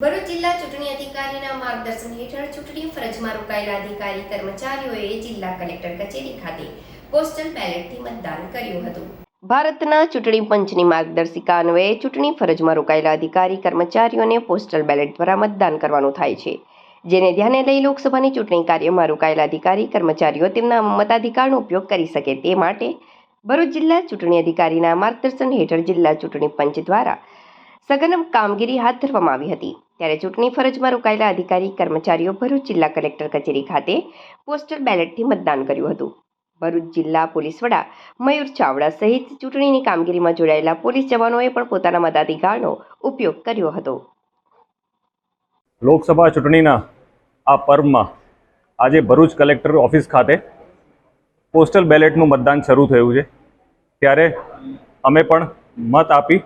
ભરૂચ જિલ્લા ચૂંટણી અધિકારીના માર્ગદર્શન હેઠળ ચૂંટણી ફરજમાં રોકાયેલા અધિકારી કર્મચારીઓએ જિલ્લા કલેક્ટર કચેરી ખાતે પોસ્ટલ બેલેટથી મતદાન કર્યું હતું. ભારતના ચૂંટણી પંચની માર્ગદર્શિકા અન્વયે ચૂંટણી ફરજમાં રોકાયેલા અધિકારી કર્મચારીઓને પોસ્ટલ બેલેટ દ્વારા મતદાન કરવાનું થાય છે. જેને ધ્યાને લઈ લોકસભાની ચૂંટણી કાર્યમાં રોકાયેલા અધિકારી કર્મચારીઓ તેમના મતાધિકારનો ઉપયોગ કરી શકે તે માટે ભરૂચ જિલ્લા ચૂંટણી અધિકારીના માર્ગદર્શન હેઠળ જિલ્લા ચૂંટણી પંચ દ્વારા સઘન કામગીરી હાથ ધરવામાં આવી હતી. ત્યારે ચૂંટણી ફરજમાં રોકાયેલા અધિકારી, કર્મચારીઓ ભરૂચ જિલ્લા કલેક્ટર કચેરી ખાતે પોસ્ટલ બેલેટથી મતદાન કર્યું હતું. ભરૂચ જિલ્લા પોલીસ વડા મયુર ચાવડા સહિત ચૂંટણીની કામગીરીમાં જોડાયેલા પોલીસ જવાનોએ પણ પોતાના મતાધિકારનો ઉપયોગ કર્યો હતો. લોકસભા ચૂંટણીના આ પર્વમાં આજે ભરૂચ કલેક્ટર ઓફિસ ખાતે પોસ્ટલ બેલેટનું મતદાન શરૂ થયું છે. ત્યારે અમે પણ મત આપી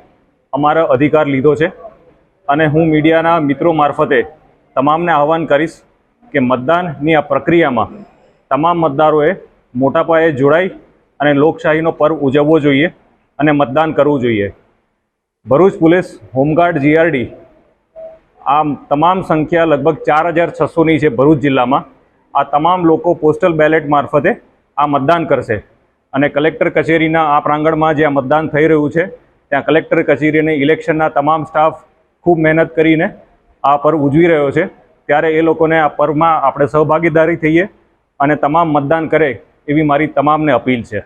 અમારો અધિકાર લીધો છે અને હું મીડિયાના મિત્રો મારફતે તમામને આહવાન કરીશ કે મતદાનની આ પ્રક્રિયામાં તમામ મતદારોએ મોટા પાયે જોડાઈ અને લોકશાહીનો પર્વ ઉજવવો જોઈએ અને મતદાન કરવું જોઈએ. ભરૂચ પોલીસ હોમગાર્ડ જીઆરડી આ તમામ સંખ્યા લગભગ ચાર હજાર છસોની છે ભરૂચ જિલ્લામાં. આ તમામ લોકો પોસ્ટલ બેલેટ મારફતે આ મતદાન કરશે અને કલેક્ટર કચેરીના આ પ્રાંગણમાં જે આ મતદાન થઈ રહ્યું છે ત્યાં કલેક્ટર કચેરી ઇલેક્શનના તમામ સ્ટાફ ખૂબ મહેનત કરીને આ પર્વ ઉજવી રહ્યો છે. ત્યારે એ લોકોને આ પર્વમાં આપણે સહભાગીદારી થઈએ અને તમામ મતદાન કરે એવી મારી તમામને અપીલ છે.